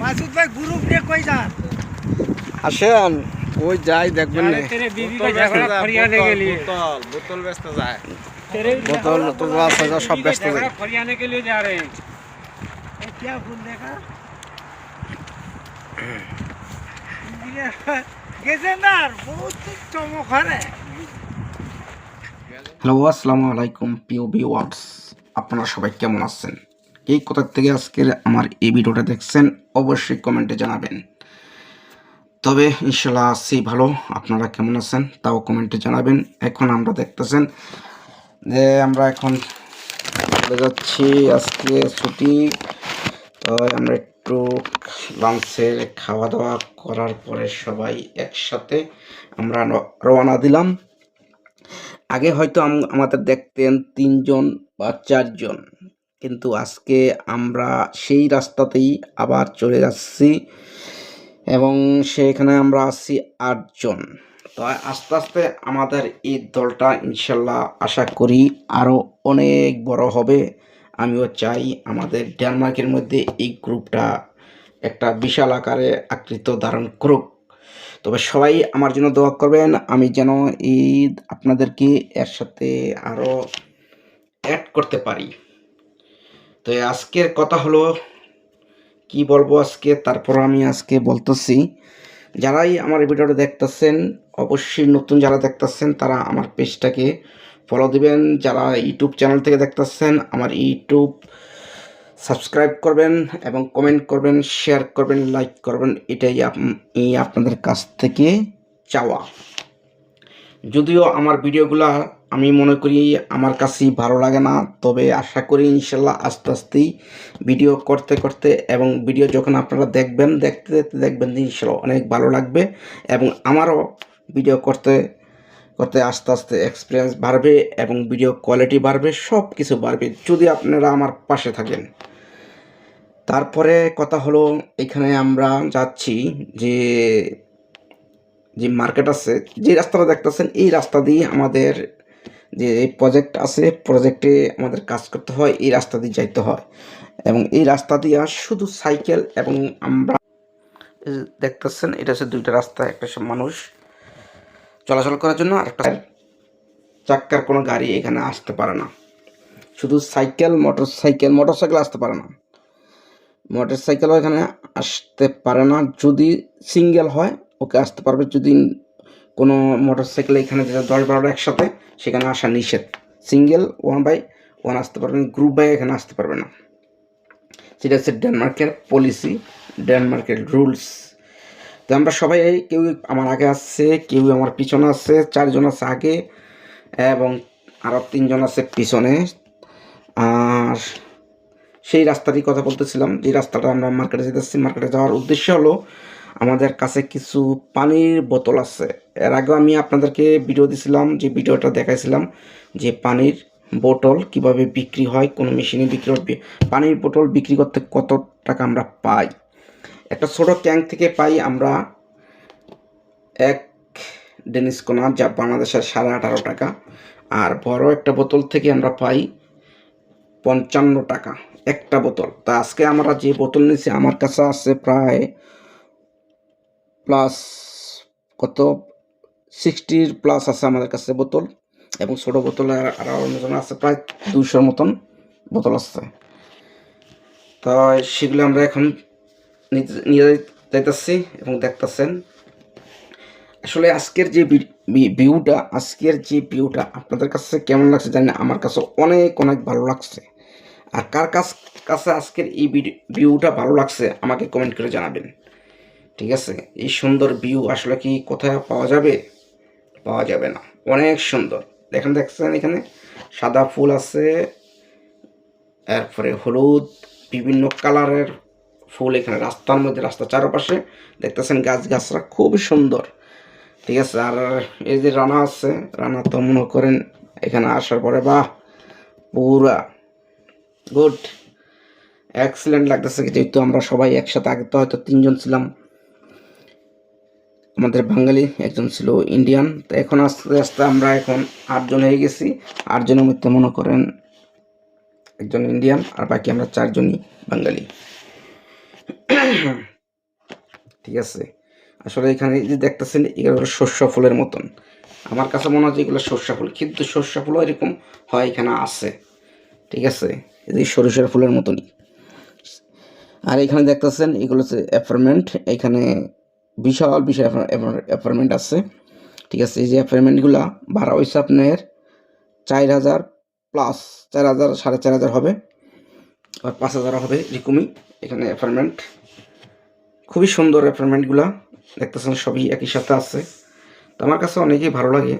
মাসুদ ভাই গ্রুপ নিয়ে কই যান? আসেন ওই যাই দেখবেন না। তেরে বিবি গেলি। বোতল বোতল ব্যস্ত যায়। তেরে বোতল তো সব ব্যস্ত গেলি যা রে। এ কি দেখা? বহুত চমক হারে হ্যালো আসসালামু আলাইকুম পিও আপনারা সবাই কেমন আছেন? এই কোথা থেকে আজকের আমার এই ভিডিওটা দেখছেন, অবশ্যই কমেন্টে জানাবেন। তবে ইনশাল্লাহ আছি ভালো, আপনারা কেমন আছেন তাও কমেন্টে জানাবেন। এখন আমরা দেখতেছেন যে আমরা এখন চলে যাচ্ছি, আজকে ছুটি। তো আমরা একটু লাঞ্চের খাওয়া দাওয়া করার পরে সবাই একসাথে আমরা রওনা দিলাম। আগে হয়তো আমাদের দেখতেন তিনজন বা চারজন। কিন্তু আজকে আমরা সেই রাস্তাতেই আবার চলে যাচ্ছি এবং সেখানে আমরা আছি আটজন। তো আস্তে আস্তে আমাদের এই দলটা ইনশাল্লাহ আশা করি আরও অনেক বড় হবে। আমিও চাই আমাদের ডেনমার্কের মধ্যে এই গ্রুপটা একটা বিশাল আকারে আকৃত ধারণ করুক। তবে সবাই আমার জন্য দোয়া করবেন, আমি যেন ঈদ আপনাদেরকে এর সাথে আরও অ্যাড করতে পারি। তো আজকের কথা হলো, কি বলব আজকে? তারপর আমি আজকে বলতেছি, যারাই আমার ভিডিওটা দেখতেছেন, অবশ্যই নতুন যারা দেখতেছেন, তারা আমার পেজটাকে ফলো দিবেন। যারা ইউটিউব চ্যানেল থেকে দেখতেছেন, আমার ইউটিউব সাবস্ক্রাইব করবেন এবং কমেন্ট করবেন শেয়ার করবেন লাইক করবেন, এটাই আপ- আপনাদের কাছ থেকে চাওয়া। যদিও আমার ভিডিওগুলা আমি মনে করি আমার কাছেই ভালো লাগে না, তবে আশা করি ইনশাল্লাহ আস্তে আস্তেই ভিডিও করতে করতে এবং ভিডিও যখন আপনারা দেখবেন, দেখতে দেখতে দেখবেন যে ইনশাল্লাহ অনেক ভালো লাগবে এবং আমারও ভিডিও করতে করতে আস্তে আস্তে এক্সপিরিয়েন্স বাড়বে এবং ভিডিও কোয়ালিটি বাড়বে সব কিছু বাড়বে, যদি আপনারা আমার পাশে থাকেন। তারপরে কথা হলো, এখানে আমরা যাচ্ছি যে যে মার্কেট আছে, যে রাস্তাটা দেখতেছেন, এই রাস্তা দিয়ে আমাদের যে প্রজেক্ট আছে প্রজেক্টে আমাদের কাজ করতে হয়, এই রাস্তা দিয়ে যাইতে হয়। এবং এই রাস্তা দিয়ে শুধু সাইকেল এবং আমরা দেখতেছেন, এটা হচ্ছে দুইটা রাস্তা, একটা সব মানুষ চলাচল করার জন্য, আর একটা চাক্কার কোনো গাড়ি এখানে আসতে পারে না। শুধু cycle motor cycle motor cycle আসতে পারে না। মোটর সাইকেলও এখানে আসতে পারে না, যদি সিঙ্গেল হয় ওকে আসতে পারবে যদি কোনো মোটর সাইকেল এখানে যেটা দশ বারোটা একসাথে, সেখানে আসা নিষেধ। সিঙ্গেল ওয়ান বাই ওয়ান আসতে পারবে না গ্রুপ বাই এখানে আসতে পারবে না। সেটা হচ্ছে ডেনমার্কের পলিসি ডেনমার্কের রুলস তো আমরা সবাই, কেউ আমার আগে আসছে, কেউ আমার পিছনে আছে চারজন আছে আগে, এবং আরও তিনজন আছে পিছনে। আর সেই রাস্তারই কথা বলতেছিলাম, যে রাস্তাটা আমরা মার্কেটে যেতেছি মার্কেটে যাওয়ার উদ্দেশ্য হলো আমাদের কাছে কিছু পানির বোতল আছে। এর আগেও আমি আপনাদেরকে ভিডিও দিছিলাম, যে ভিডিওটা দেখাইছিলাম, যে পানির বোতল কীভাবে বিক্রি হয়, কোন মেশিনে বিক্রি পানির বোতল বিক্রি করতে কত টাকা আমরা পাই? একটা ছোট ট্যাঙ্ক থেকে পাই আমরা এক ডেনিস কোনা, যা বাংলাদেশের সাড়ে আঠারো টাকা, আর বড় একটা বোতল থেকে আমরা পাই পঞ্চান্ন টাকা, একটা বোতল। তা আজকে আমরা যে বোতল নিয়েছি আমার কাছে আছে প্রায় প্লাস কত? সিক্সটির প্লাস আছে আমাদের কাছে বোতল এবং ছোটো বোতল আর আর অন্যজন আছে প্রায় দুইশোর মতন বোতল আছে। তো সেগুলো আমরা এখন নিয়ে যাইতেছি এবং দেখতেছেন। আসলে আজকের যে ভিউটা আজকের যে ভিউটা আপনাদের কাছে কেমন লাগছে জানি না, আমার কাছে অনেক অনেক ভালো লাগছে। আর কার কাছ আজকের এই ভিউটা ভালো লাগছে আমাকে কমেন্ট করে জানাবেন। ঠিক আছে? এই সুন্দর ভিউ আসলে কি কোথায় পাওয়া যাবে? পাওয়া যাবে না। অনেক সুন্দর। দেখেন, দেখছেন এখানে? সাদা ফুল আছে এরপরে হলুদ, বিভিন্ন কালারের ফুল এখানে রাস্তার মধ্যে, রাস্তার চারপাশে। দেখতেছেন গাছ গাছরা খুবই সুন্দর। ঠিক আছে? আর এই যে রানা আছে, রানা তো মনে করেন এখানে আসার পরে, বাহ, পুরা গুড। এক্সিলেন্ট লাগতেছে। যেহেতু আমরা সবাই একসাথে, আগে তো হয়তো তিনজন ছিলাম। আমাদের বাঙালি একজন ছিল ইন্ডিয়ান তো এখন আস্তে আস্তে আমরা এখন আটজন হয়ে গেছি। আটজনের মধ্যে মনে করেন একজন ইন্ডিয়ান আর বাকি আমরা চারজনই বাঙালি। ঠিক আছে। আসলে এখানে যে দেখতেছেন, এগুলো হলো শস্য ফুলের মতন। আমার কাছে মনে যে এগুলো শস্য ফুল, কিন্তু শস্য ফুলও এরকম হয় এখানে আছে। ঠিক আছে? এই যে সরিষার ফুলের মতনই। আর এখানে দেখতেছেন, এগুলো হচ্ছে অ্যাপার্টমেন্ট এখানে বিশাল বিশাল অ্যাপার্টমেন্ট আছে। ঠিক আছে, এই যে অ্যাপার্টমেন্টগুলো ভাড়া হয়েছে আপনার চার হাজার প্লাস চার হাজার, সাড়ে চার হাজার হবে। আর পাঁচ হাজার হবে এরকমই এখানে অ্যাপার্টমেন্ট খুবই সুন্দর অ্যাপার্টমেন্টগুলো দেখতেছেন সবই একই সাথে আছে। তো আমার কাছে অনেকেই ভালো লাগে।